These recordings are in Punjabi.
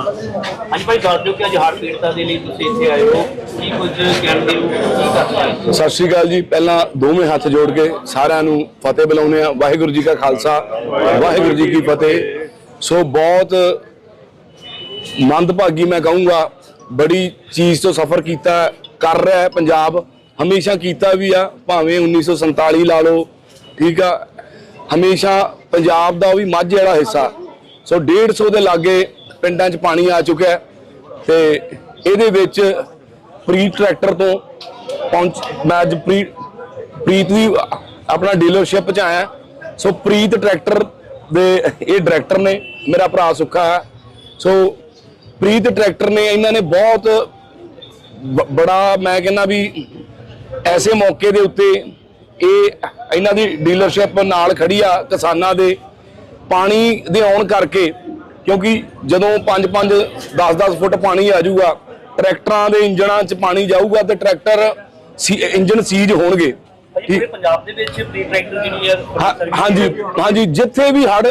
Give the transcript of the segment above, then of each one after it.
ਹਾਂਜੀ ਭਾਈ, ਦੱਸ ਦਿਓ ਕਿ ਅੱਜ ਹੜ੍ਹ ਪੀੜਤਾਂ ਦੇ ਲਈ ਤੁਸੀਂ ਇੱਥੇ ਆਏ ਹੋ। ਕੀ ਕੁਝ ਕਹਿੰਦੇ ਹੋ ਕੀ ਕਰਦੇ ਹੋ? ਸਤਿ ਸ਼੍ਰੀ ਅਕਾਲ ਜੀ। ਪਹਿਲਾਂ ਦੋਵੇਂ ਹੱਥ ਜੋੜ ਕੇ ਸਾਰਿਆਂ ਨੂੰ ਫਤਿਹ ਬੁਲਾਉਂਦੇ ਆ ਵਾਹਿਗੁਰੂ ਜੀ ਕਾ ਖਾਲਸਾ, ਵਾਹਿਗੁਰੂ ਜੀ ਕੀ ਫਤਿਹ। ਸੋ ਬਹੁਤ ਮੰਦਭਾਗੀ ਮੈਂ ਕਹੂੰਗਾ, ਬੜੀ ਚੀਜ਼ ਤੋਂ ਸਫ਼ਰ ਕੀਤਾ, ਕਰ ਰਿਹਾ ਹੈ ਪੰਜਾਬ। ਹਮੇਸ਼ਾ ਕੀਤਾ ਵੀ ਆ, ਭਾਵੇਂ 1947 ਲਾ ਲਓ, ਠੀਕ ਆ। ਹਮੇਸ਼ਾ ਪੰਜਾਬ ਦਾ ਉਹ ਵੀ ਮਾਝੇ ਵਾਲਾ ਹਿੱਸਾ। ਸੋ 150 ਦੇ ਲਾਗੇ ਪਿੰਡਾਂ 'ਚ ਪਾਣੀ ਆ ਚੁੱਕਿਆ ਹੈ ਤੇ ਇਹਦੇ ਵਿੱਚ ਪ੍ਰੀਤ ਟਰੈਕਟਰ ਤੋਂ ਪਹੁੰਚ ਮੈਂ ਅੱਜ ਪ੍ਰੀਤ ਪ੍ਰੀਤ ਦੀ ਆਪਣਾ ਡੀਲਰਸ਼ਿਪ 'ਚ ਆਇਆ। ਸੋ ਪ੍ਰੀਤ ਟਰੈਕਟਰ ਦੇ ਇਹ ਡਾਇਰੈਕਟਰ ਨੇ ਮੇਰਾ ਭਰਾ ਸੁੱਖਾ ਹੈ। ਸੋ ਪ੍ਰੀਤ ਟਰੈਕਟਰ ਨੇ ਇਹਨਾਂ ਨੇ ਬਹੁਤ ਬ- ਬੜਾ ਮੈਂ ਕਹਿੰਦਾ ਵੀ ਐਸੇ ਮੌਕੇ ਦੇ ਉੱਤੇ ਇਹ ਇਹਨਾਂ ਦੀ ਡੀਲਰਸ਼ਿਪ ਨਾਲ ਖੜੀ ਆ ਕਿਸਾਨਾਂ ਦੇ ਪਾਣੀ ਦੇ ਆਉਣ ਕਰਕੇ ਕਿਉਂਕਿ ਜਦੋਂ 5-5 10-10 ਫੁੱਟ ਪਾਣੀ ਆ ਜਾਊਗਾ ਟਰੈਕਟਰਾਂ ਦੇ ਇੰਜਣਾਂ 'ਚ ਪਾਣੀ ਜਾਊਗਾ ਤੇ ਟਰੈਕਟਰ ਇੰਜਣ ਸੀਜ ਹੋਣਗੇ। ਪੂਰੇ ਪੰਜਾਬ ਦੇ ਵਿੱਚ ਪ੍ਰੀ ਟਰੈਕਟਰ ਹਾਂ- ਹਾਂਜੀ ਹਾਂਜੀ ਜਿੱਥੇ ਵੀ ਹੜ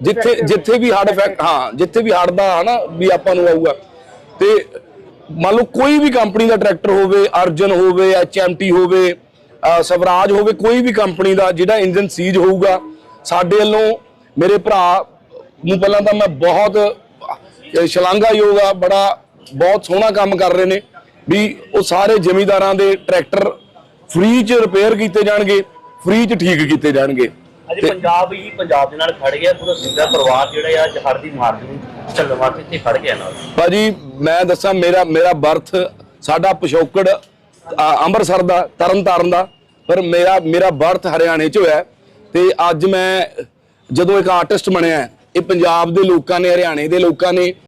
ਜਿੱਥੇ ਜਿੱਥੇ ਵੀ ਹੜ ਫੈਕ ਹਾਂ ਜਿੱਥੇ ਵੀ ਹੜ ਦਾ ਹਨਾ ਵੀ ਆਪਾਂ ਨੂੰ ਆਊਗਾ। ਤੇ ਮੰਨ ਲਓ ਕੋਈ ਵੀ ਕੰਪਨੀ ਦਾ ਟਰੈਕਟਰ ਹੋਵੇ ਅਰਜਨ ਹੋਵੇ ਐਚਐਮਟੀ ਹੋਵੇ ਅਹ ਸਵਰਾਜ ਹੋਵੇ ਕੋਈ ਵੀ ਕੰਪਨੀ ਦਾ ਜਿਹੜਾ ਇੰਜਨ ਸੀਜ ਹੋਊਗਾ ਸਾਡੇ ਵੱਲੋਂ ਮੇਰੇ ਭਰਾ ਨੂੰ ਪਹਿਲਾਂ ਤਾਂ ਮੈਂ ਬਹੁਤ ਸ਼ਲਾਘਾਯੋਗ ਆ ਬੜਾ ਬਹੁਤ ਸੋਹਣਾ ਕੰਮ ਕਰ ਰਹੇ ਨੇ ਵੀ ਉਹ ਸਾਰੇ ਜ਼ਿਮੀਂਦਾਰਾਂ ਦੇ ਟਰੈਕਟਰ ਫ੍ਰੀ ਚ ਰਿਪੇਅਰ ਕੀਤੇ ਜਾਣਗੇ ਫ੍ਰੀ ਚ ਠੀਕ ਕੀਤੇ ਜਾਣਗੇ ਅੱਜ ਪੰਜਾਬ ਹੀ ਪੰਜਾਬ ਦੇ ਨਾਲ ਖੜ ਗਿਆ ਪੂਰਾ ਸਿੰਗਾ ਪਰਿਵਾਰ ਜਿਹੜਾ ਆ ਅੱਜ ਹੜ੍ਹ ਦੀ ਮਾਰ ਨੂੰ ਚੱਲਣ ਵਾਸਤੇ ਇੱਥੇ ਖੜ ਗਿਆ ਨਾਲ ਭਾਜੀ ਮੈਂ ਦੱਸਾਂ ਮੇਰਾ ਮੇਰਾ ਬਰਥ ਸਾਡਾ ਪਿਛੋਕੜ ਅ, ਅੰਮ੍ਰਿਤਸਰ ਦਾ ਤਰਨ ਤਾਰਨ ਦਾ ਪਰ ਮੇਰਾ ਮੇਰਾ ਬਰਥ ਹਰਿਆਣੇ ਚ ਹੋਇਆ। ਤੇ ਅੱਜ ਮੈਂ ਜਦੋਂ ਇੱਕ ਆਰਟਿਸਟ ਬਣਿਆ ਇਹ ਪੰਜਾਬ ਦੇ ਲੋਕਾਂ ਨੇ ਹਰਿਆਣੇ ਦੇ ਲੋਕਾਂ ਨੇ